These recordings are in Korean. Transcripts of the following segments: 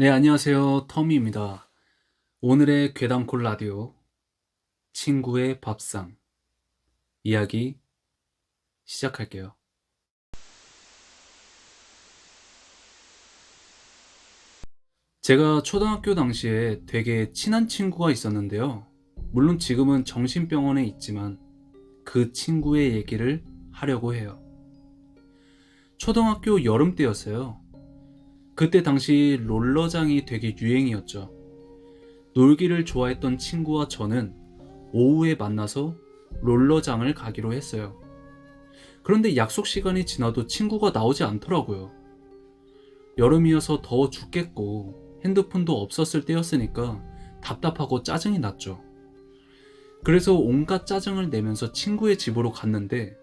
네, 안녕하세요. 터미입니다. 오늘의 괴담콜 라디오 친구의 밥상 이야기 시작할게요. 제가 초등학교 당시에 되게 친한 친구가 있었는데요. 물론 지금은 정신병원에 있지만 그 친구의 얘기를 하려고 해요. 초등학교 여름 때였어요. 그때 당시 롤러장이 되게 유행이었죠. 놀기를 좋아했던 친구와 저는 오후에 만나서 롤러장을 가기로 했어요. 그런데 약속 시간이 지나도 친구가 나오지 않더라고요. 여름이어서 더워 죽겠고 핸드폰도 없었을 때였으니까 답답하고 짜증이 났죠. 그래서 온갖 짜증을 내면서 친구의 집으로 갔는데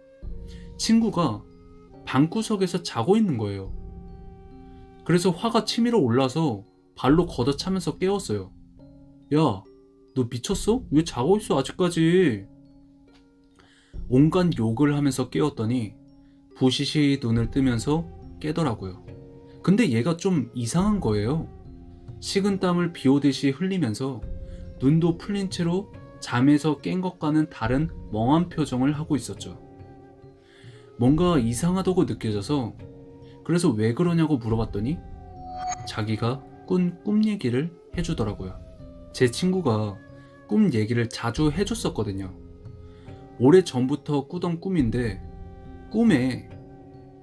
친구가 방구석에서 자고 있는 거예요. 그래서 화가 치밀어 올라서 발로 걷어차면서 깨웠어요. 야, 너 미쳤어? 왜 자고 있어, 아직까지? 온갖 욕을 하면서 깨웠더니 부시시 눈을 뜨면서 깨더라고요. 근데 얘가 좀 이상한 거예요. 식은땀을 비 오듯이 흘리면서 눈도 풀린 채로 잠에서 깬 것과는 다른 멍한 표정을 하고 있었죠. 뭔가 이상하다고 느껴져서 그래서 왜 그러냐고 물어봤더니 자기가 꾼 꿈 얘기를 해주더라고요. 제 친구가 꿈 얘기를 자주 해줬었거든요. 오래 전부터 꾸던 꿈인데 꿈에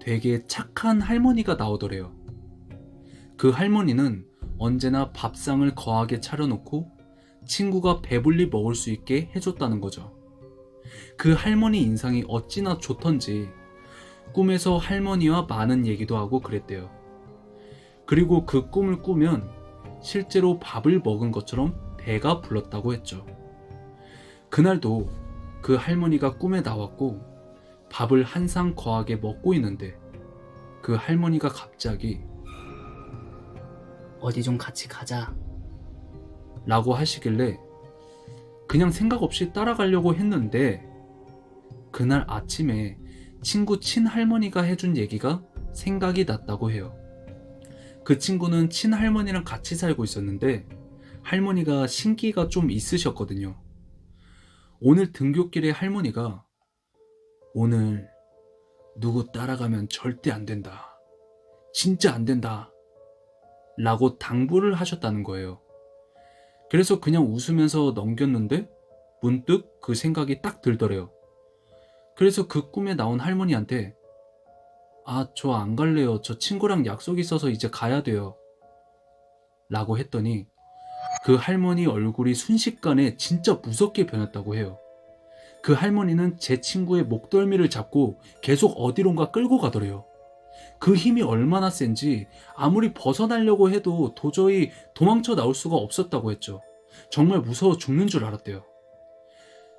되게 착한 할머니가 나오더래요. 그 할머니는 언제나 밥상을 거하게 차려놓고 친구가 배불리 먹을 수 있게 해줬다는 거죠. 그 할머니 인상이 어찌나 좋던지 꿈에서 할머니와 많은 얘기도 하고 그랬대요. 그리고 그 꿈을 꾸면 실제로 밥을 먹은 것처럼 배가 불렀다고 했죠. 그날도 그 할머니가 꿈에 나왔고 밥을 한 상 거하게 먹고 있는데 그 할머니가 갑자기 어디 좀 같이 가자. 라고 하시길래 그냥 생각 없이 따라가려고 했는데 그날 아침에 친구 친할머니가 해준 얘기가 생각이 났다고 해요. 그 친구는 친할머니랑 같이 살고 있었는데 할머니가 신기가 좀 있으셨거든요. 오늘 등굣길에 할머니가 오늘 누구 따라가면 절대 안 된다. 진짜 안 된다. 라고 당부를 하셨다는 거예요. 그래서 그냥 웃으면서 넘겼는데 문득 그 생각이 딱 들더래요. 그래서 그 꿈에 나온 할머니한테 아, 저 안 갈래요. 저 친구랑 약속 있어서 이제 가야 돼요. 라고 했더니 그 할머니 얼굴이 순식간에 진짜 무섭게 변했다고 해요. 그 할머니는 제 친구의 목덜미를 잡고 계속 어디론가 끌고 가더래요. 그 힘이 얼마나 센지 아무리 벗어나려고 해도 도저히 도망쳐 나올 수가 없었다고 했죠. 정말 무서워 죽는 줄 알았대요.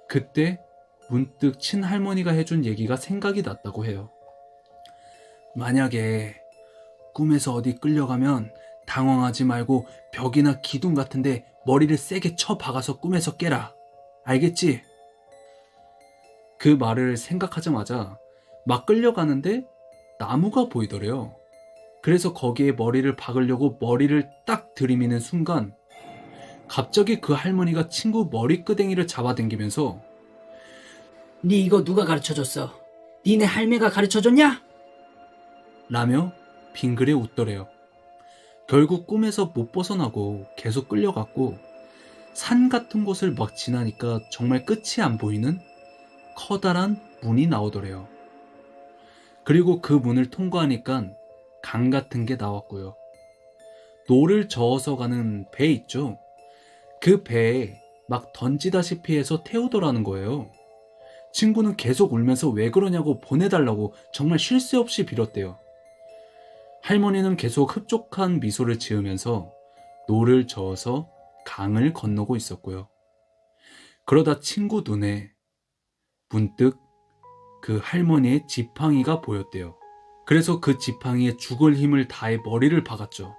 그때 문득 친할머니가 해준 얘기가 생각이 났다고 해요. 만약에 꿈에서 어디 끌려가면 당황하지 말고 벽이나 기둥 같은데 머리를 세게 쳐 박아서 꿈에서 깨라. 알겠지? 그 말을 생각하자마자 막 끌려가는데 나무가 보이더래요. 그래서 거기에 머리를 박으려고 머리를 딱 들이미는 순간 갑자기 그 할머니가 친구 머리끄댕이를 잡아당기면서 네 이거 누가 가르쳐줬어? 니네 할매가 가르쳐줬냐? 라며 빙그레 웃더래요. 결국 꿈에서 못 벗어나고 계속 끌려갔고 산 같은 곳을 막 지나니까 정말 끝이 안 보이는 커다란 문이 나오더래요. 그리고 그 문을 통과하니까 강 같은 게 나왔고요. 노를 저어서 가는 배 있죠? 그 배에 막 던지다시피 해서 태우더라는 거예요. 친구는 계속 울면서 왜 그러냐고 보내달라고 정말 쉴 새 없이 빌었대요. 할머니는 계속 흡족한 미소를 지으면서 노를 저어서 강을 건너고 있었고요. 그러다 친구 눈에 문득 그 할머니의 지팡이가 보였대요. 그래서 그 지팡이에 죽을 힘을 다해 머리를 박았죠.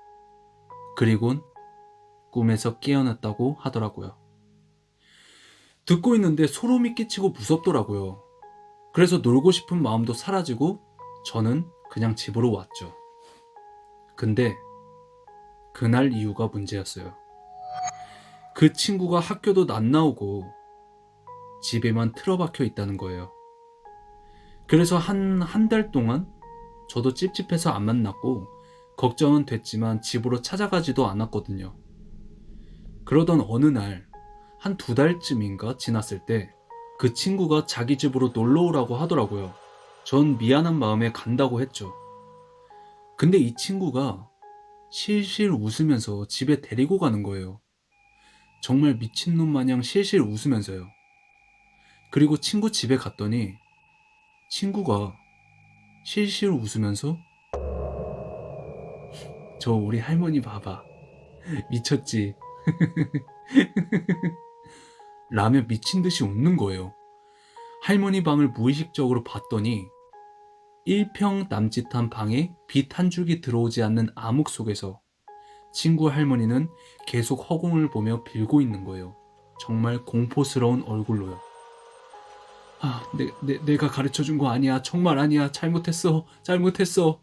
그리곤 꿈에서 깨어났다고 하더라고요. 듣고 있는데 소름이 끼치고 무섭더라고요. 그래서 놀고 싶은 마음도 사라지고 저는 그냥 집으로 왔죠. 근데 그날 이유가 문제였어요. 그 친구가 학교도 안 나오고 집에만 틀어박혀 있다는 거예요. 그래서 한, 한 달 동안 저도 찝찝해서 안 만났고 걱정은 됐지만 집으로 찾아가지도 않았거든요. 그러던 어느 날, 한 두 달쯤인가 지났을 때 그 친구가 자기 집으로 놀러 오라고 하더라고요. 전 미안한 마음에 간다고 했죠. 근데 이 친구가 실실 웃으면서 집에 데리고 가는 거예요. 정말 미친놈 마냥 실실 웃으면서요. 그리고 친구 집에 갔더니 친구가 실실 웃으면서 저 우리 할머니 봐봐. 미쳤지? 라며 미친 듯이 웃는 거예요. 할머니 방을 무의식적으로 봤더니 1평 남짓한 방에 빛 한 줄기 들어오지 않는 암흑 속에서 친구 할머니는 계속 허공을 보며 빌고 있는 거예요. 정말 공포스러운 얼굴로요. 아, 내, 내, 내가 가르쳐 준 거 아니야. 정말 아니야. 잘못했어. 잘못했어.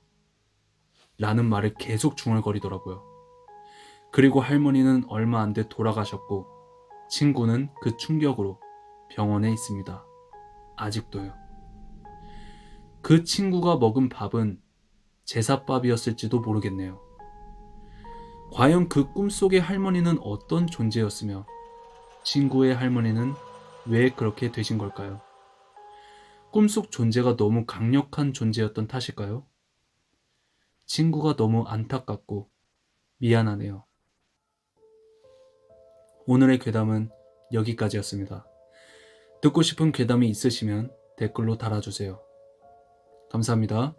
라는 말을 계속 중얼거리더라고요. 그리고 할머니는 얼마 안 돼 돌아가셨고, 친구는 그 충격으로 병원에 있습니다. 아직도요. 그 친구가 먹은 밥은 제사밥이었을지도 모르겠네요. 과연 그 꿈속의 할머니는 어떤 존재였으며, 친구의 할머니는 왜 그렇게 되신 걸까요? 꿈속 존재가 너무 강력한 존재였던 탓일까요? 친구가 너무 안타깝고 미안하네요. 오늘의 괴담은 여기까지였습니다. 듣고 싶은 괴담이 있으시면 댓글로 달아주세요. 감사합니다.